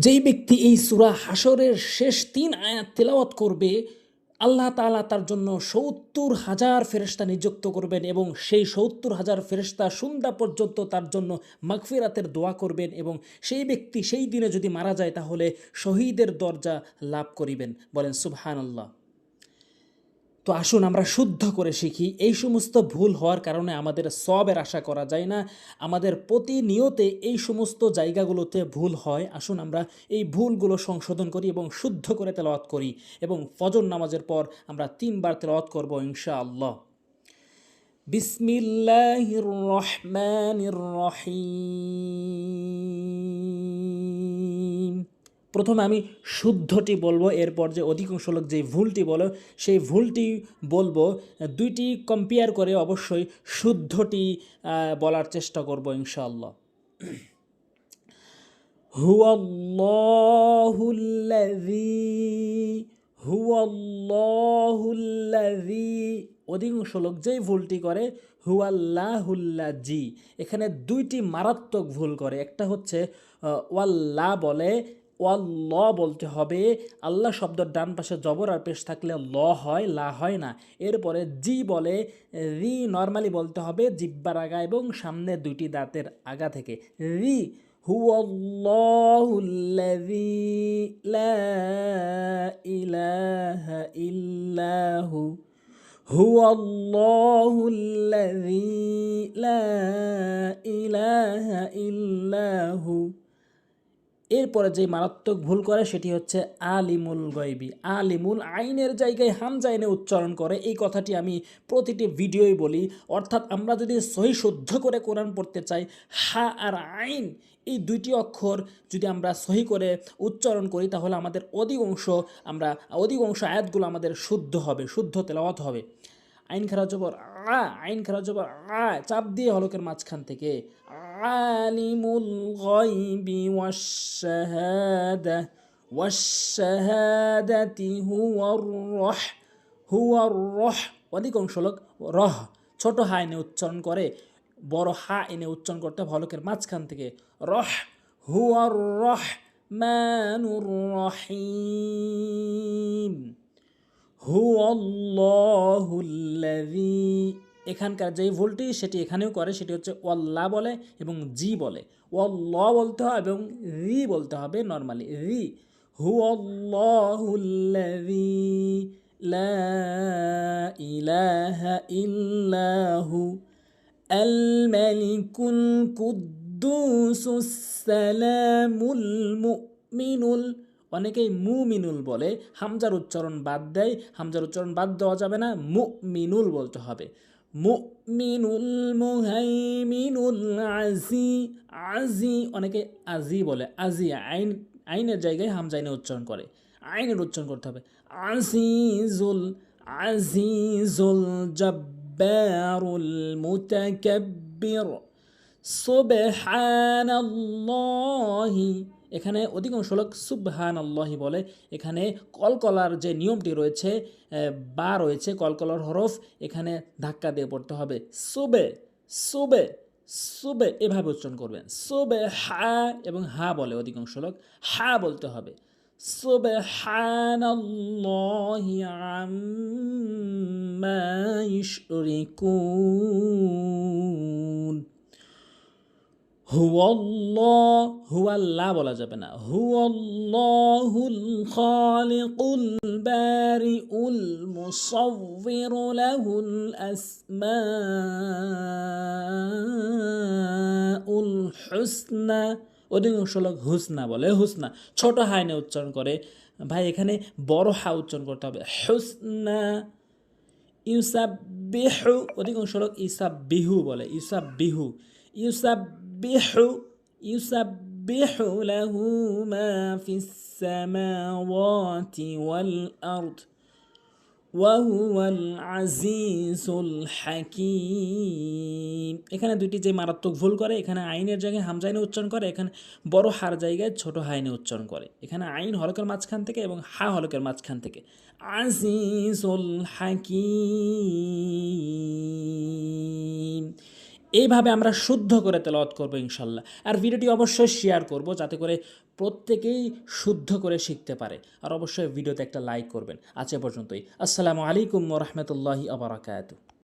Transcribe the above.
যেই ব্যক্তি এই সুরা হাসরের শেষ তিন আয়াত তেলাওয়াত করবে, আল্লাহ তালা তার জন্য সত্তর হাজার ফেরেস্তা নিযুক্ত করবেন এবং সেই সত্তর হাজার ফেরেশতা সন্ধ্যা পর্যন্ত তার জন্য মাগফিরাতের দোয়া করবেন এবং সেই ব্যক্তি সেই দিনে যদি মারা যায় তাহলে শহীদের দরজা লাভ করিবেন। বলেন, সুবহানাল্লাহ। তো আসুন আমরা শুদ্ধ করে শিখি। এই সমস্ত ভুল হওয়ার কারণে আমাদের সবের আশা করা যায় না। আমাদের প্রতিনিয়তে এই সমস্ত জায়গাগুলোতে ভুল হয়। আসুন আমরা এই ভুলগুলো সংশোধন করি এবং শুদ্ধ করে তেলাওয়াত করি এবং ফজর নামাজের পর আমরা তিনবার তেলাওয়াত করব ইনশাআল্লাহ। বিসমিল্লাহির রহমানির রহিম। প্রথমে আমি শুদ্ধটি বলব, এরপর যে অধিকাংশ লোক যে ভুলটি বলো, সেই ভুলটি বলব। দুইটি কম্পেয়ার করে অবশ্যই শুদ্ধটি বলার চেষ্টা করব ইনশাআল্লাহ। অধিকাংশ লোক যেই ভুলটি করে হুয়াল্লাহুল্লা জি এখানে দুইটি মারাত্মক ভুল করে। একটা হচ্ছে ওয়াল্লা বলে ওয়াল্ল বলতে হবে আল্লাহ শব্দের ডান পাশে জবর আর পেশ থাকলে ল হয় লা হয় না এরপরে জি বলে রি নর্মালি বলতে হবে জিব্বার আগা এবং সামনে দুইটি দাঁতের আগা থেকে রি هو الله الذي لا إله إلا هو هو الله الذي لا إله إلا هو এরপরে যে মারাত্মক ভুল করে সেটি হচ্ছে আলিমুল গয়বি। আলিমুল আইনের জায়গায় হামজা এনে উচ্চারণ করে। এই কথাটি আমি প্রতিটি ভিডিওই বলি। অর্থাৎ আমরা যদি সহি শুদ্ধ করে কোরআন পড়তে চাই, হা আর আইন এই দুইটি অক্ষর যদি আমরা সহি করে উচ্চারণ করি, তাহলে আমাদের অধিকাংশ আমরা, অধিকাংশ আয়াতগুলো আমাদের শুদ্ধ হবে, শুদ্ধ তেলাওয়াত হবে। আইন জবর আ, আইন জবর আ, চাপ দিয়ে হলকের মাঝখান থেকে আলিমুল গায়বি ওয়াশ-শাহাদা ওয়াশ-শাহাদাতি হুয়ার রহ হুয়ার রহ অধিকাংশ লোক রহ। ছোট হা এনে উচ্চারণ করে, বড় হা এনে উচ্চারণ করতে হবে হলকের মাঝখান থেকে। রহ হুয়ার রহ, মানুর রহিম। হুয়াল্লাহুল্লাযী এখানকার যেই ভুলটি সেটি এখানেও করে, সেটি হচ্ছে ওয়াল্লাহ বলে এবং জি বলে। ওয়াল্লাহ বলতে হবে এবং রি বলতে হবে নর্মালি রি। হুয়াল্লাহুল্লাযী লা ইলাহা ইল্লাহু মুমিনুল। অনেকেই মুমিনুল বলে, হামজার উচ্চারণ বাদ দেয়। হামজার উচ্চারণ বাদ দেওয়া যাবে না, মুমিনুল বলতে হবে। মুমিনুল মুহাইমিনুল আজি আজি অনেকে আজি বলে আজি আইন, আইনের জায়গায় হামজা আইনে উচ্চারণ করে, আইনের উচ্চারণ করতে হবে। আজিজুল আজিজুল জব্বারুল মুতাকাব্বির। সুবহানাল্লাহি এখানে অধিকাংশ লোক সুবহান আল্লাহি বলে। এখানে কলকলার যে নিয়মটি রয়েছে বা রয়েছে, কলকলার হরফ, এখানে ধাক্কা দিয়ে পড়তে হবে। সুবে সুবে সুবে এভাবে উচ্চারণ করবেন। সুবে হা এবং হা বলে অধিকাংশ লোক। হা বলতে হবে। সুবে হানাল্লাহি আম্মা ইশরিকুন। হুয়াল্লাহ হুয়াল্লাহ বলা যাবে না। হুয়াল্লাহুল খালিকুল বারিউল মুসাউবিরু লাহুল আসমাউল হুসনা। অধিকাংশ লোক হুসনা বলে, হুসনা। ছোট হাইনে উচ্চারণ করে। ভাই, এখানে বড় হা উচ্চারণ করতে হবে। হুসনা ইউসাবিহু অধিকাংশ লোক ইসাব বিহু বলে ইসাবিহু ইউসাবিহু ইউসাবিহু লাহু মা ফিস সামাওয়াতি ওয়াল আরদ ওয়াহুয়াল আজিজুল হাকিম এখানে দুইটি যে মারাত্মক ভুল করে, এখানে আইনের জায়গায় হামজাইনে উচ্চারণ করে, এখানে বড় হার জায়গায় ছোট হাইনে উচ্চারণ করে। এখানে আইন হলকের মাঝখান থেকে এবং হা হলকের মাঝখান থেকে। আজিজুল হাকিম। এইভাবে আমরা শুদ্ধ করে তেলাওয়াত করব ইনশাল্লাহ। আর ভিডিওটি অবশ্যই শেয়ার করব যাতে করে প্রত্যেকেই শুদ্ধ করে শিখতে পারে। আর অবশ্যই ভিডিওতে একটা লাইক করবেন। আজ এ পর্যন্তই। আসসালামু আলাইকুম রহমতুল্লাহি আবরাকাতু